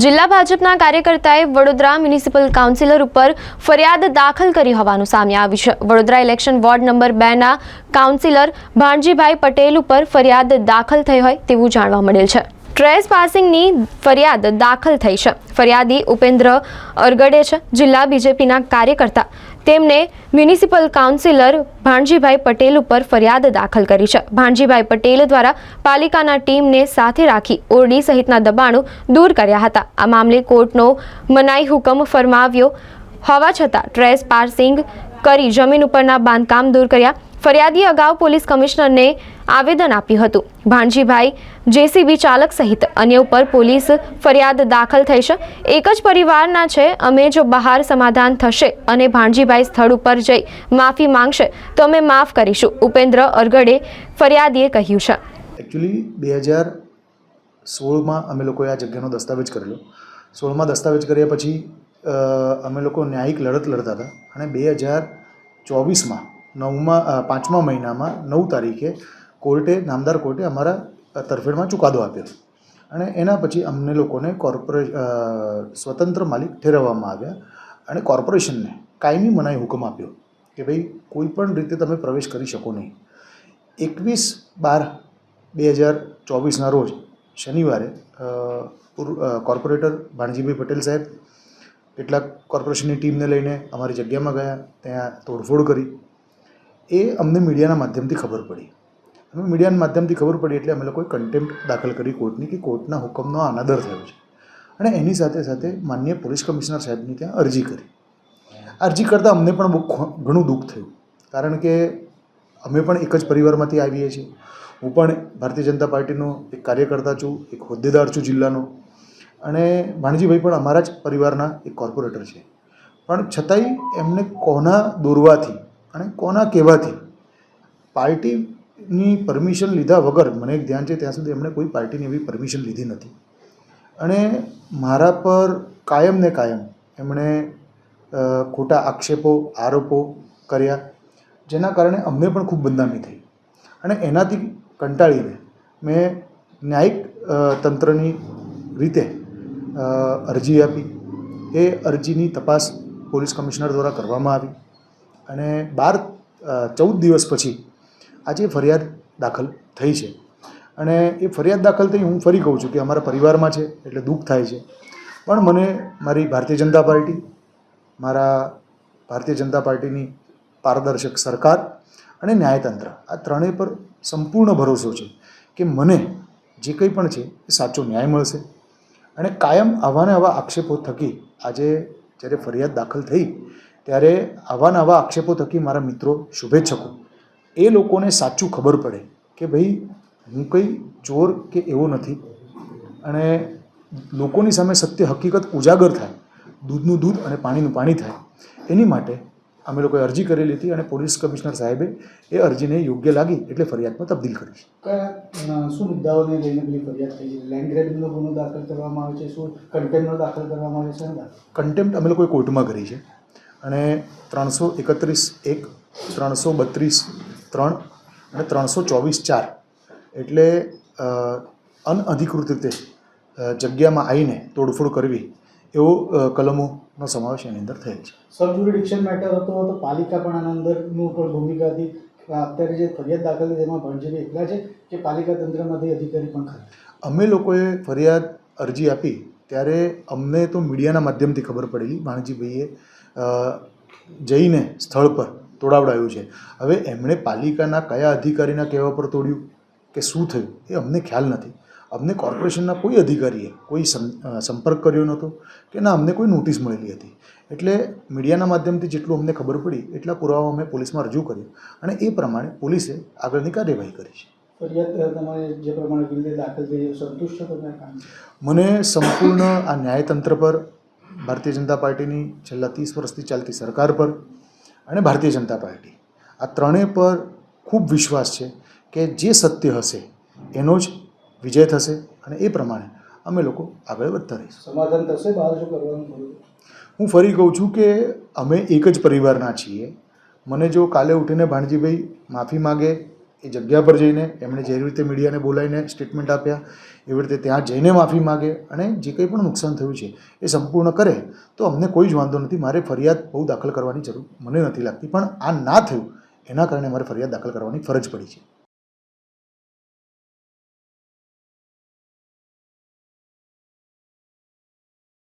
જિલ્લા ભાજપના કાર્યકર્તાએ Vadodara municipal councillor ઉપર ફરિયાદ દાખલ કરી હોવાનું સામે આવ્યું છે. વડોદરા ઇલેક્શન વોર્ડ નંબર બેના કાઉન્સિલર ભાણજીભાઈ પટેલ ઉપર ફરિયાદ દાખલ થઈ હોય તેવું જાણવા મળેલ છે. ટ્રેસ પાસિંગની ફરિયાદ દાખલ થઈ છે. ફરિયાદી ઉપેન્દ્ર અરગડે છે. જિલ્લા બીજેપીના કાર્યકર્તા તેમને મ્યુનિસિપલ કાઉન્સિલર ભાણજીભાઈ પટેલ ઉપર ફરિયાદ દાખલ કરી છે. ભાણજીભાઈ પટેલ દ્વારા પાલિકાના ટીમને સાથે રાખી ઓરડી સહિતના દબાણો દૂર કર્યા હતા. આ મામલે કોર્ટનો મનાઈ હુકમ ફરમાવ્યો હોવા છતાં ટ્રેસ પાર્સિંગ કરી જમીન ઉપરના બાંધકામ દૂર કર્યા. ફરિયાદીએ અગાઉ પોલીસ કમિશનરને આવેદન આપ્યું હતું. ભાણજીભાઈ જેસીબી ચાલક સહિત અન્ય ઉપર પોલીસ ફરિયાદ દાખલ થઈ છે. એક જ પરિવારના છે. અમે જો બહાર સમાધાન થશે અને ભાણજીભાઈ સ્થળ ઉપર જઈ માફી માંગશે, તો અમે માફ કરીશું, ઉપેન્દ્ર અરગડે ફરિયાદીએ કહ્યું છે. એકચ્યુઅલી બે હજાર સોળમાં અમે લોકોએ આ જગ્યાનો દસ્તાવેજ કરેલો. સોળમાં દસ્તાવેજ કર્યા પછી અમે લોકો ન્યાયિક લડત લડતા હતા અને બે હજાર ચોવીસમાં નવમા પાંચમા મહિનામાં, નવ તારીખે કોર્ટે, નામદાર કોર્ટે અમારા તરફેણમાં ચુકાદો આપ્યો. અને એના પછી અમને લોકોને કોર્પોરે સ્વતંત્ર માલિક ઠેરવવામાં આવ્યા અને કોર્પોરેશનને કાયમી મનાઈ હુકમ આપ્યો કે ભાઈ કોઈ પણ રીતે તમે પ્રવેશ કરી શકો નહીં. એકવીસ બાર બે હજાર ચોવીસના રોજ શનિવારે કોર્પોરેટર ભાણજીભાઈ પટેલ સાહેબ, કેટલાક કોર્પોરેશનની ટીમને લઈને અમારી જગ્યામાં ગયા, ત્યાં તોડફોડ કરી. એ અમને મીડિયાના માધ્યમથી ખબર પડી. અમે મીડિયાના માધ્યમથી ખબર પડી એટલે અમે લોકોએ કન્ટેમ્પ્ટ દાખલ કરી કોર્ટની કે કોર્ટના હુકમનો અનાદર થયો છે. અને એની સાથે સાથે માન્ય પોલીસ કમિશનર સાહેબની ત્યાં અરજી કરી. અરજી કરતાં અમને પણ બહુ ઘણું દુઃખ થયું. કારણ કે અમે પણ એક જ પરિવારમાંથી આવીએ છીએ. હું પણ ભારતીય જનતા પાર્ટીનો એક કાર્યકર્તા છું, એક હોદ્દેદાર છું જિલ્લાનો. અને ભાણજીભાઈ પણ અમારા જ પરિવારના એક કોર્પોરેટર છે. પણ છતાંય એમને કોના દોરવાથી અને કોના કહેવાથી? પાર્ટીની પરમિશન લીધા વગર, મને એક ધ્યાન છે, ત્યાં સુધી એમણે કોઈ પાર્ટીની એવી પરમિશન લીધી નથી. અને મારા પર કાયમ ને કાયમ એમણે ખોટા આક્ષેપો, આરોપો કર્યા, જેના કારણે અમને પણ ખૂબ બદનામી થઈ. અને એનાથી કંટાળીને મેં ન્યાયિક તંત્રની રીતે અરજી આપી. એ અરજીની તપાસ પોલીસ કમિશનર દ્વારા કરવામાં આવી. અને બાર ચૌદ દિવસ પછી આજે ફરિયાદ દાખલ થઈ છે. અને એ ફરિયાદ દાખલ થઈ હું ફરી કહું છું કે અમારા પરિવારમાં છે એટલે દુઃખ થાય છે. પણ મને મારી ભારતીય જનતા પાર્ટી, મારા ભારતીય જનતા પાર્ટીની પારદર્શક સરકાર અને ન્યાયતંત્ર આ ત્રણેય પર સંપૂર્ણ ભરોસો છે કે મને જે કંઈ પણ છે એ સાચો ન્યાય મળશે. અને કાયમ આવાને આવા આક્ષેપો થકી આજે જ્યારે ફરિયાદ દાખલ થઈ ત્યારે આવા નવા આવા આક્ષેપો થકી મારા મિત્રો શુભેચ્છકો. એ લોકોને સાચું ખબર પડે કે ભાઈ હું કંઈ ચોર કે એવો નથી. અને લોકોની સામે સત્ય હકીકત ઉજાગર થાય દૂધનું દૂધ અને પાણીનું પાણી થાય. એની માટે અમે લોકોએ અરજી કરેલી હતી અને પોલીસ કમિશનર સાહેબે એ અરજીને યોગ્ય લાગી એટલે ફરિયાદમાં તબદીલ કરી છે. કયા શું મુદ્દાઓને લઈને પેલી ફરિયાદ થઈ છે? લેન્ડ ગ્રેબિંગનો ગુનો દાખલ કરવામાં આવે છે શું કન્ટેમ્પનો દાખલ કરવામાં આવે છે કન્ટેમ્પ કન્ટેમ્પ્ટ અમે લોકોએ કોર્ટમાં કરી છે. અને ત્રણસો એકત્રીસ એક ત્રણસો બત્રીસ ત્રણ અને ત્રણસો ચોવીસ ચાર. એટલે અનઅધિકૃત રીતે જગ્યામાં આવીને તોડફોડ કરવી એવો કલમોનો સમાવેશ એની અંદર થયેલ છે. સબ જ્યુરિડિક્શન મેટર હતો તો પાલિકા પણ આના અંદરનું પણ ભૂમિકા હતી. અત્યારે જે ફરિયાદ દાખલ થઈ તેમાં ભણજીભાઈ એકલા છે કે પાલિકા તંત્રમાંથી અધિકારી પણ ખરા અમે લોકોએ ફરિયાદ અરજી આપી ત્યારે અમને તો મીડિયાના માધ્યમથી ખબર પડેલી ભાણજીભાઈએ જઈને સ્થળ પર તોડાવડાયું છે. હવે એમણે પાલિકાના કયા અધિકારીના કહેવા પર તોડ્યું? કે શું થયું? એ અમને ખ્યાલ નથી. અમને કોર્પોરેશનના કોઈ અધિકારીએ કોઈ સંપર્ક કર્યો નહોતો કે ના અમને કોઈ નોટિસ મળેલી હતી. એટલે મીડિયાના માધ્યમથી જેટલું અમને ખબર પડી એટલા પુરાવા અમે પોલીસમાં રજૂ કર્યો અને એ પ્રમાણે પોલીસે આગળની કાર્યવાહી કરી છે. જે પ્રમાણે દાખલ થઈ સંતુષ્ટ મને સંપૂર્ણ આ ન્યાયતંત્ર પર ભારતીય જનતા પાર્ટીની છેલ્લા ત્રીસ વર્ષથી ચાલતી સરકાર પર અને ભારતીય જનતા પાર્ટી. આ ત્રણેય પર ખૂબ વિશ્વાસ છે કે જે સત્ય હશે એનો જ વિજય થશે અને એ પ્રમાણે અમે લોકો આગળ વધતા રહીશું. સમાધાન થશે બહાર શું કરવાનું હું ફરી કહું છું કે અમે એક જ પરિવારના છીએ. મને જો કાલે ઉઠીને ભાણજીભાઈ માફી માગે એ જગ્યા પર જઈને એમણે જે રીતે મીડિયાને બોલાવીને સ્ટેટમેન્ટ આપ્યા, એવી રીતે ત્યાં જઈને માફી માગે અને જે કંઈ પણ નુકસાન થયું છે એ સંપૂર્ણ કરે, તો અમને કોઈ જ વાંધો નથી. મારે ફરિયાદ બહુ દાખલ કરવાની જરૂર મને નથી લાગતી. પણ આ ના થયું, એના કારણે મારે ફરિયાદ દાખલ કરવાની ફરજ પડી છે.